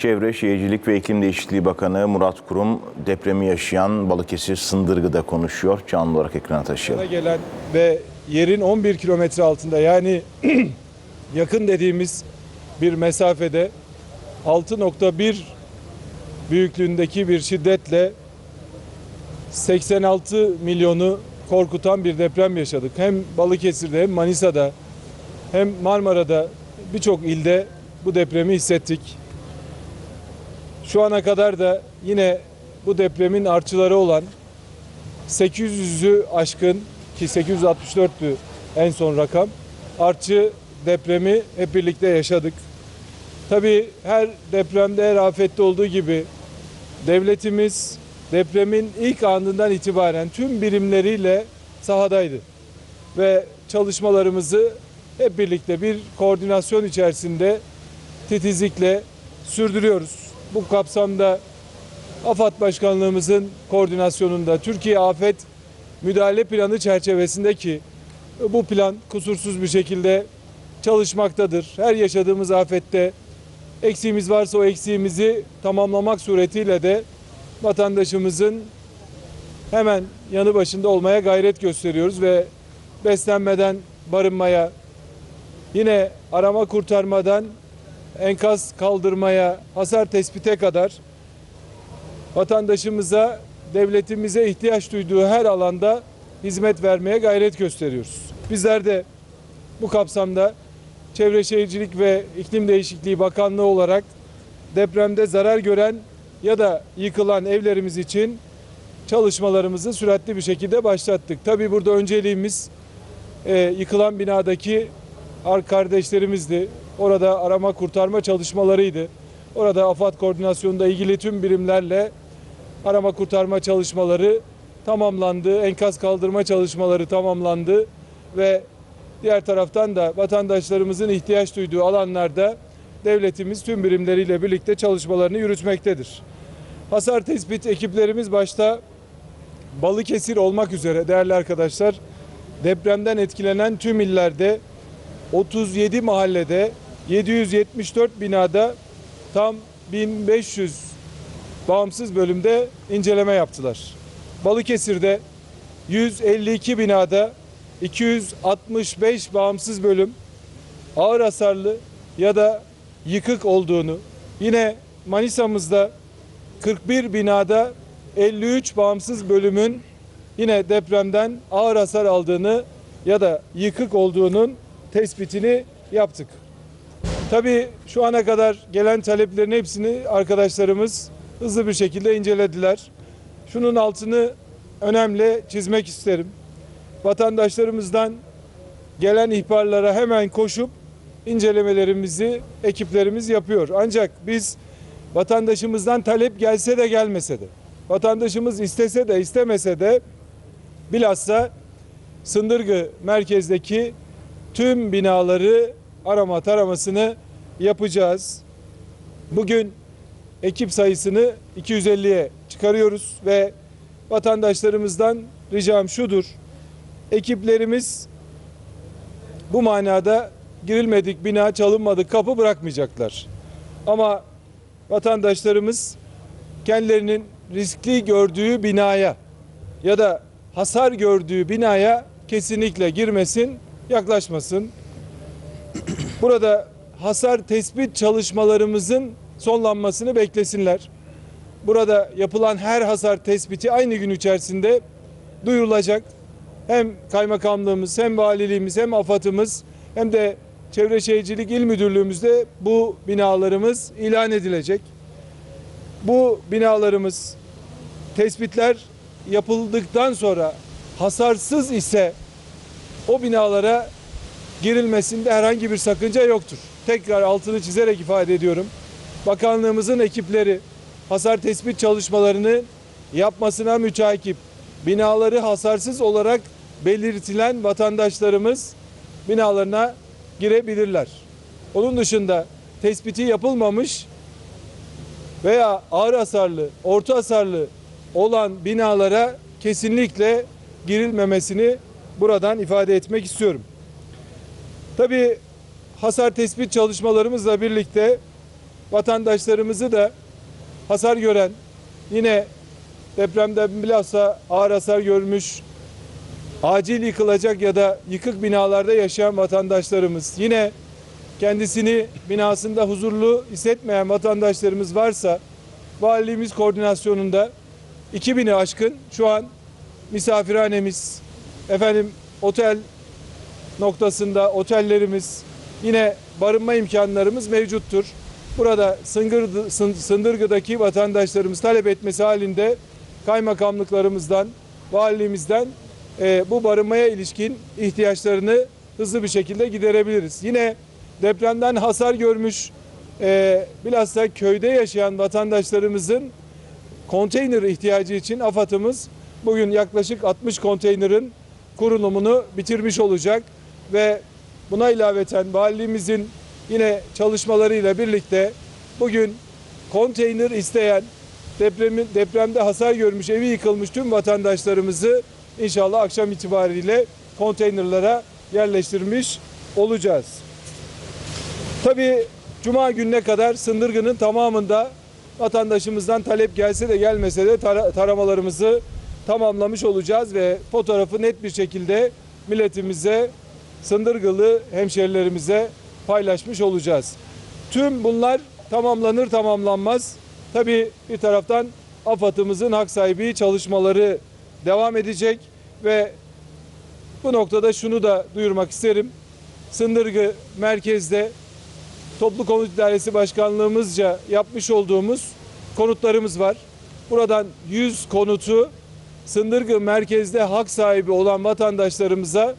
Çevre Şehircilik ve İklim Değişikliği Bakanı Murat Kurum depremi yaşayan Balıkesir Sındırgı'da konuşuyor. Canlı olarak ekrana taşıyalım. gelen ve yerin 11 kilometre altında yani yakın dediğimiz bir mesafede 6.1 büyüklüğündeki bir şiddetle 86 milyonu korkutan bir deprem yaşadık. Hem Balıkesir'de hem Manisa'da hem Marmara'da birçok ilde bu depremi hissettik. Şu ana kadar da yine bu depremin artçıları olan 800'ü aşkın ki 864'tü en son rakam. Artçı depremi hep birlikte yaşadık. Tabii her depremde, her afette olduğu gibi devletimiz depremin ilk anından itibaren tüm birimleriyle sahadaydı. Ve çalışmalarımızı hep birlikte bir koordinasyon içerisinde titizlikle sürdürüyoruz. Bu kapsamda AFAD Başkanlığımızın koordinasyonunda Türkiye Afet Müdahale Planı çerçevesinde ki bu plan kusursuz bir şekilde çalışmaktadır. Her yaşadığımız afette eksiğimiz varsa o eksiğimizi tamamlamak suretiyle de vatandaşımızın hemen yanı başında olmaya gayret gösteriyoruz ve beslenmeden barınmaya, yine arama kurtarmadan enkaz kaldırmaya, hasar tespite kadar vatandaşımıza, devletimize ihtiyaç duyduğu her alanda hizmet vermeye gayret gösteriyoruz. Bizler de bu kapsamda Çevre Şehircilik ve İklim Değişikliği Bakanlığı olarak depremde zarar gören ya da yıkılan evlerimiz için çalışmalarımızı süratli bir şekilde başlattık. Tabii burada önceliğimiz e, yıkılan binadaki ar- kardeşlerimizdi. Orada arama kurtarma çalışmalarıydı. Orada AFAD koordinasyonunda ilgili tüm birimlerle arama kurtarma çalışmaları tamamlandı. Enkaz kaldırma çalışmaları tamamlandı ve diğer taraftan da vatandaşlarımızın ihtiyaç duyduğu alanlarda devletimiz tüm birimleriyle birlikte çalışmalarını yürütmektedir. Hasar tespit ekiplerimiz başta Balıkesir olmak üzere değerli arkadaşlar depremden etkilenen tüm illerde 37 mahallede 774 binada tam 1500 bağımsız bölümde inceleme yaptılar. Balıkesir'de 152 binada 265 bağımsız bölüm ağır hasarlı ya da yıkık olduğunu, yine Manisa'mızda 41 binada 53 bağımsız bölümün yine depremden ağır hasar aldığını ya da yıkık olduğunun tespitini yaptık. Tabii şu ana kadar gelen taleplerin hepsini arkadaşlarımız hızlı bir şekilde incelediler. Şunun altını önemli çizmek isterim. Vatandaşlarımızdan gelen ihbarlara hemen koşup incelemelerimizi ekiplerimiz yapıyor. Ancak biz vatandaşımızdan talep gelse de gelmese de, vatandaşımız istese de istemese de bilhassa Sındırgı merkezdeki tüm binaları arama taramasını yapacağız. Bugün ekip sayısını 250'ye çıkarıyoruz ve vatandaşlarımızdan ricam şudur. Ekiplerimiz bu manada girilmedik bina çalınmadık kapı bırakmayacaklar. Ama vatandaşlarımız kendilerinin riskli gördüğü binaya ya da hasar gördüğü binaya kesinlikle girmesin, yaklaşmasın. Burada hasar tespit çalışmalarımızın sonlanmasını beklesinler. Burada yapılan her hasar tespiti aynı gün içerisinde duyurulacak. Hem kaymakamlığımız hem valiliğimiz hem AFAD'ımız hem de Çevre Şehircilik İl Müdürlüğümüzde bu binalarımız ilan edilecek. Bu binalarımız tespitler yapıldıktan sonra hasarsız ise o binalara girilmesinde herhangi bir sakınca yoktur. Tekrar altını çizerek ifade ediyorum. Bakanlığımızın ekipleri hasar tespit çalışmalarını yapmasına müteakip. Binaları hasarsız olarak belirtilen vatandaşlarımız binalarına girebilirler. Onun dışında tespiti yapılmamış veya ağır hasarlı, orta hasarlı olan binalara kesinlikle girilmemesini buradan ifade etmek istiyorum. Tabii hasar tespit çalışmalarımızla birlikte vatandaşlarımızı da hasar gören, yine depremde bilhassa ağır hasar görmüş, acil yıkılacak ya da yıkık binalarda yaşayan vatandaşlarımız, yine kendisini binasında huzurlu hissetmeyen vatandaşlarımız varsa valiliğimiz koordinasyonunda 2000'i aşkın şu an misafirhanemiz, efendim otel noktasında otellerimiz, yine barınma imkanlarımız mevcuttur. Burada Sıngır, Sın- Sındırgı'daki vatandaşlarımız talep etmesi halinde kaymakamlıklarımızdan, valiliğimizden e, bu barınmaya ilişkin ihtiyaçlarını hızlı bir şekilde giderebiliriz. Yine depremden hasar görmüş, e, bilhassa köyde yaşayan vatandaşlarımızın konteyner ihtiyacı için AFAD'ımız bugün yaklaşık 60 konteynerin kurulumunu bitirmiş olacak ve buna ilaveten valiliğimizin yine çalışmalarıyla birlikte bugün konteyner isteyen depremin depremde hasar görmüş, evi yıkılmış tüm vatandaşlarımızı inşallah akşam itibariyle konteynerlara yerleştirmiş olacağız. Tabii Cuma gününe kadar Sındırgı'nın tamamında vatandaşımızdan talep gelse de gelmese de tara- taramalarımızı tamamlamış olacağız ve fotoğrafı net bir şekilde milletimize, Sındırgılı hemşerilerimize paylaşmış olacağız. Tüm bunlar tamamlanır tamamlanmaz. Tabii bir taraftan AFAD'ımızın hak sahibi çalışmaları devam edecek ve bu noktada şunu da duyurmak isterim. Sındırgı merkezde Toplu Konut İdaresi Başkanlığımızca yapmış olduğumuz konutlarımız var. Buradan 100 konutu Sındırgı merkezde hak sahibi olan vatandaşlarımıza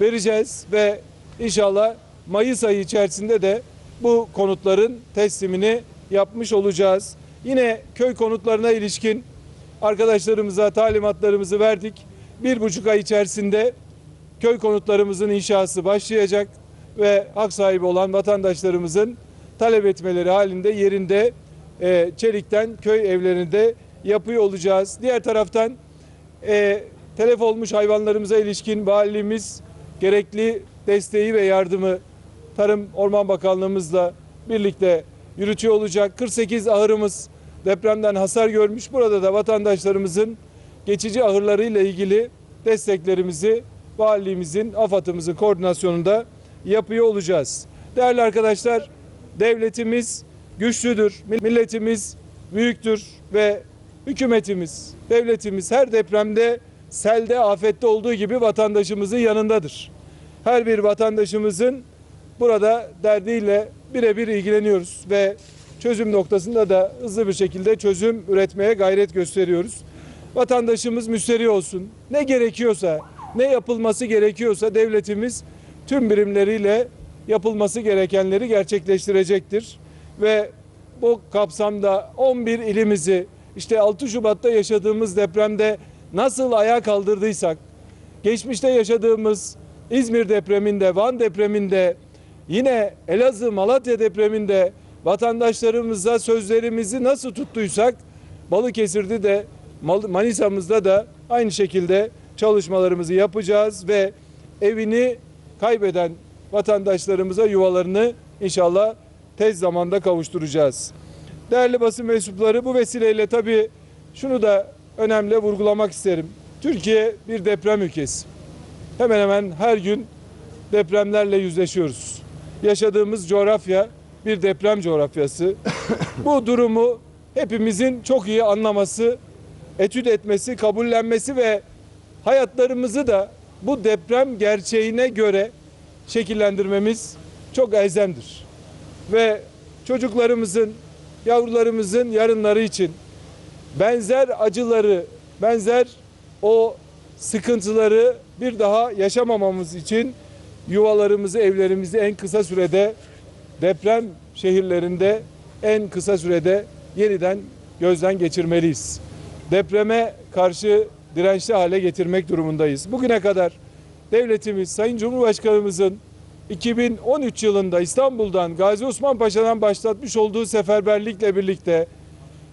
vereceğiz ve inşallah Mayıs ayı içerisinde de bu konutların teslimini yapmış olacağız. Yine köy konutlarına ilişkin arkadaşlarımıza talimatlarımızı verdik. Bir buçuk ay içerisinde köy konutlarımızın inşası başlayacak ve hak sahibi olan vatandaşlarımızın talep etmeleri halinde yerinde e, çelikten köy evlerinde yapıyor olacağız. Diğer taraftan e, telef olmuş hayvanlarımıza ilişkin valiliğimiz gerekli desteği ve yardımı Tarım Orman Bakanlığımızla birlikte yürütüyor olacak. 48 ahırımız depremden hasar görmüş. Burada da vatandaşlarımızın geçici ahırlarıyla ilgili desteklerimizi valiliğimizin, AFAD'ımızın koordinasyonunda yapıyor olacağız. Değerli arkadaşlar, devletimiz güçlüdür, milletimiz büyüktür ve hükümetimiz, devletimiz her depremde, selde, afette olduğu gibi vatandaşımızın yanındadır. Her bir vatandaşımızın burada derdiyle birebir ilgileniyoruz ve çözüm noktasında da hızlı bir şekilde çözüm üretmeye gayret gösteriyoruz. Vatandaşımız müşteri olsun. Ne gerekiyorsa, ne yapılması gerekiyorsa devletimiz tüm birimleriyle yapılması gerekenleri gerçekleştirecektir. Ve bu kapsamda 11 ilimizi işte 6 Şubat'ta yaşadığımız depremde nasıl ayağa kaldırdıysak, geçmişte yaşadığımız İzmir depreminde, Van depreminde, yine Elazığ, Malatya depreminde vatandaşlarımıza sözlerimizi nasıl tuttuysak Balıkesir'de de Manisa'mızda da aynı şekilde çalışmalarımızı yapacağız ve evini kaybeden vatandaşlarımıza yuvalarını inşallah tez zamanda kavuşturacağız. Değerli basın mensupları bu vesileyle tabii şunu da önemli vurgulamak isterim. Türkiye bir deprem ülkesi. Hemen hemen her gün depremlerle yüzleşiyoruz. Yaşadığımız coğrafya bir deprem coğrafyası. Bu durumu hepimizin çok iyi anlaması, etüt etmesi, kabullenmesi ve hayatlarımızı da bu deprem gerçeğine göre şekillendirmemiz çok elzemdir. Ve çocuklarımızın, yavrularımızın yarınları için benzer acıları, benzer o sıkıntıları bir daha yaşamamamız için yuvalarımızı, evlerimizi en kısa sürede deprem şehirlerinde en kısa sürede yeniden gözden geçirmeliyiz. Depreme karşı dirençli hale getirmek durumundayız. Bugüne kadar devletimiz, Sayın Cumhurbaşkanımızın 2013 yılında İstanbul'dan Gazi Osman Paşa'dan başlatmış olduğu seferberlikle birlikte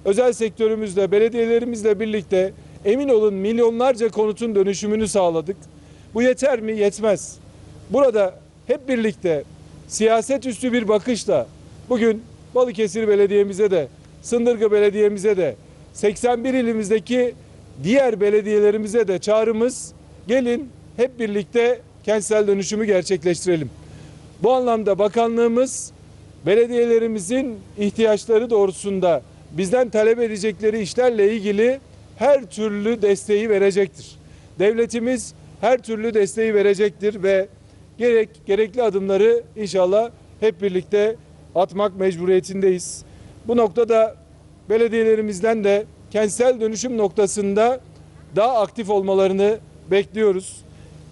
özel sektörümüzle, belediyelerimizle birlikte emin olun milyonlarca konutun dönüşümünü sağladık. Bu yeter mi? Yetmez. Burada hep birlikte siyaset üstü bir bakışla bugün Balıkesir Belediye'mize de, Sındırgı Belediye'mize de, 81 ilimizdeki diğer belediyelerimize de çağrımız gelin hep birlikte kentsel dönüşümü gerçekleştirelim. Bu anlamda bakanlığımız belediyelerimizin ihtiyaçları doğrusunda bizden talep edecekleri işlerle ilgili her türlü desteği verecektir. Devletimiz her türlü desteği verecektir ve gerek gerekli adımları inşallah hep birlikte atmak mecburiyetindeyiz. Bu noktada belediyelerimizden de kentsel dönüşüm noktasında daha aktif olmalarını bekliyoruz.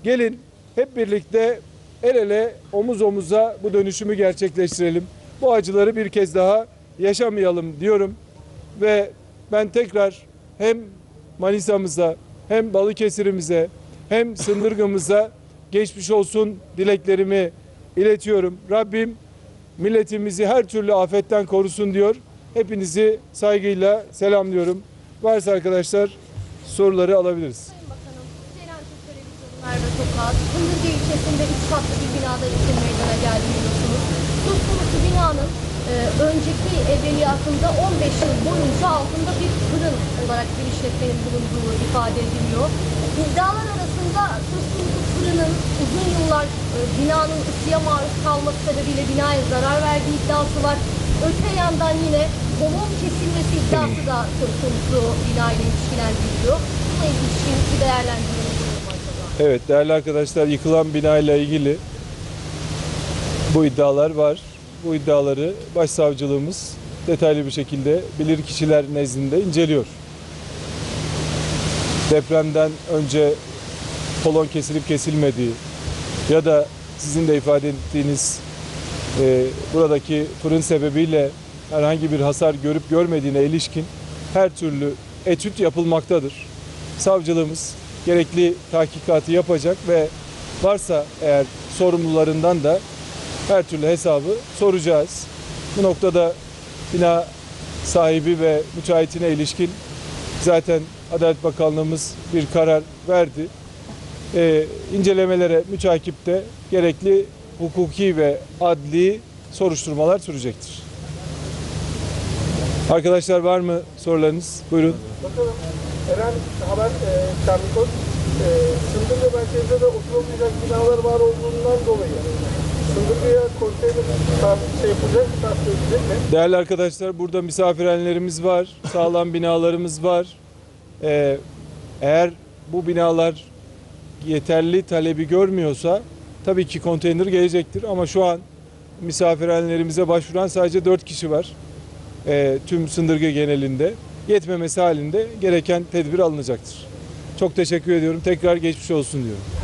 Gelin hep birlikte el ele omuz omuza bu dönüşümü gerçekleştirelim. Bu acıları bir kez daha yaşamayalım diyorum ve ben tekrar hem Manisa'mıza hem Balıkesir'imize hem Sındırgı'mıza geçmiş olsun dileklerimi iletiyorum. Rabbim milletimizi her türlü afetten korusun diyor. Hepinizi saygıyla selamlıyorum. Varsa arkadaşlar soruları alabiliriz. Sayın Bakanım, Ceylan Türk Televizyonu Merve Tokat, Kındırcı ilçesinde 3 katlı bir binada yıkım meydana geldi biliyorsunuz. Söz konusu binanın e, önceki evveliyatında 15 yıl boyunca altında bir fırın olarak bir işletmenin bulunduğu ifade ediliyor. İddialar arasında söz fırının uzun yıllar e, binanın ısıya maruz kalması sebebiyle binaya zarar verdiği iddiası var. Öte yandan yine kolon kesilmesi iddiası da söz binayla ilişkilendiriliyor. Buna ilişkin bir değerlendirme? Evet değerli arkadaşlar yıkılan binayla ilgili bu iddialar var. Bu iddiaları başsavcılığımız detaylı bir şekilde bilir kişiler nezdinde inceliyor. Depremden önce kolon kesilip kesilmediği ya da sizin de ifade ettiğiniz e, buradaki fırın sebebiyle herhangi bir hasar görüp görmediğine ilişkin her türlü etüt yapılmaktadır. Savcılığımız gerekli tahkikatı yapacak ve varsa eğer sorumlularından da her türlü hesabı soracağız. Bu noktada bina sahibi ve müteahhitine ilişkin zaten Adalet Bakanlığımız bir karar verdi. Ee, incelemelere mütakipte gerekli hukuki ve adli soruşturmalar sürecektir. Arkadaşlar var mı sorularınız? Buyurun. Bakalım Eren Haber e, Çarmikos e, Sındırgı merkezde de oturulmayacak binalar var olduğundan dolayı Değerli arkadaşlar burada misafirhanelerimiz var, sağlam binalarımız var. Ee, eğer bu binalar yeterli talebi görmüyorsa tabii ki konteyner gelecektir. Ama şu an misafirhanelerimize başvuran sadece 4 kişi var. Ee, tüm Sındırgı genelinde. Yetmemesi halinde gereken tedbir alınacaktır. Çok teşekkür ediyorum. Tekrar geçmiş olsun diyorum.